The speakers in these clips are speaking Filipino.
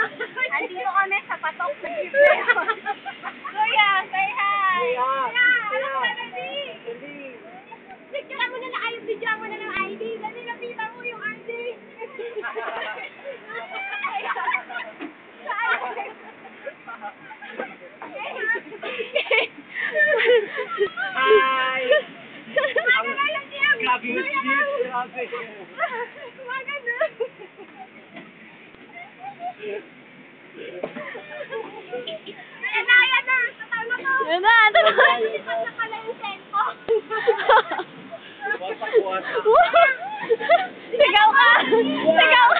Andito kami sa patok sa Gibson. Kuya, say hi! Kuya! Ano ka Dali? Picture mo na na kayo, video mo na ng ID. Dali, nakita mo yung ID. Hi! Na tiyan? Grabe yung jeep, grabe. Ayan na, ayan na. Tataw na to. Yun na, ito na. Lilipat na pala yung. Wasak-wasak. Sigaw ka! Sigaw ka!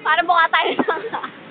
Para mukha tayo ng